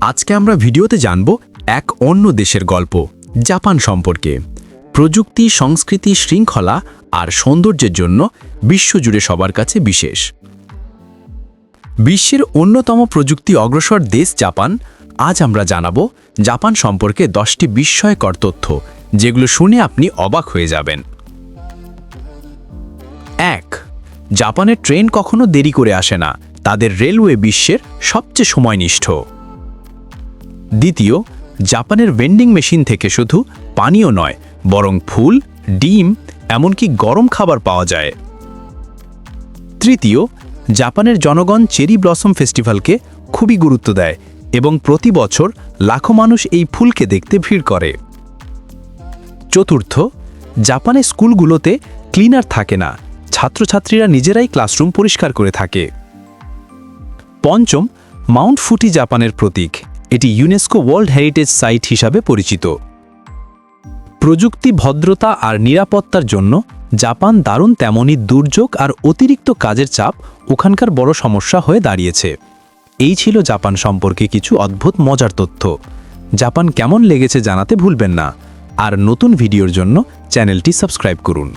আজকে আমরা ভিডিওতে জানব এক অন্য দেশের গল্প, জাপান সম্পর্কে। প্রযুক্তি, সংস্কৃতি, শৃঙ্খলা আর সৌন্দর্যের জন্য বিশ্বজুড়ে সবার কাছে বিশেষ। বিশ্বের অন্যতম প্রযুক্তি অগ্রসর দেশ জাপান। আজ আমরা জানাব জাপান সম্পর্কে দশটি বিস্ময়কর তথ্য, যেগুলো শুনে আপনি অবাক হয়ে যাবেন। এক, জাপানের ট্রেন কখনো দেরি করে আসে না। তাদের রেলওয়ে বিশ্বের সবচেয়ে সময়নিষ্ঠ। দ্বিতীয়, জাপানের ভেন্ডিং মেশিন থেকে শুধু পানীয় নয়, বরং ফুল, ডিম, এমনকি গরম খাবার পাওয়া যায়। তৃতীয়, জাপানের জনগণ চেরি ব্লসম ফেস্টিভ্যালকে খুবই গুরুত্ব দেয় এবং প্রতি বছর লাখো মানুষ এই ফুলকে দেখতে ভিড় করে। চতুর্থ জাপানের স্কুলগুলোতে ক্লিনার থাকে না, ছাত্রছাত্রীরা নিজেরাই ক্লাসরুম পরিষ্কার করে থাকে। পঞ্চম, মাউন্ট ফুটি জাপানের প্রতীক। এটি ইউনেস্কো ওয়ার্ল্ড হেরিটেজ সাইট হিসাবে পরিচিত। প্রযুক্তি, ভদ্রতা আর নিরাপত্তার জন্য জাপান দারুণ তেমনই দুর্যোগ আর অতিরিক্ত কাজের চাপ ওখানকার বড় সমস্যা হয়ে দাঁড়িয়েছে। এই ছিল জাপান সম্পর্কে কিছু অদ্ভুত, মজার তথ্য। জাপান কেমন লেগেছে জানাতে ভুলবেন না। আর নতুন ভিডিওর জন্য চ্যানেলটি সাবস্ক্রাইব করুন।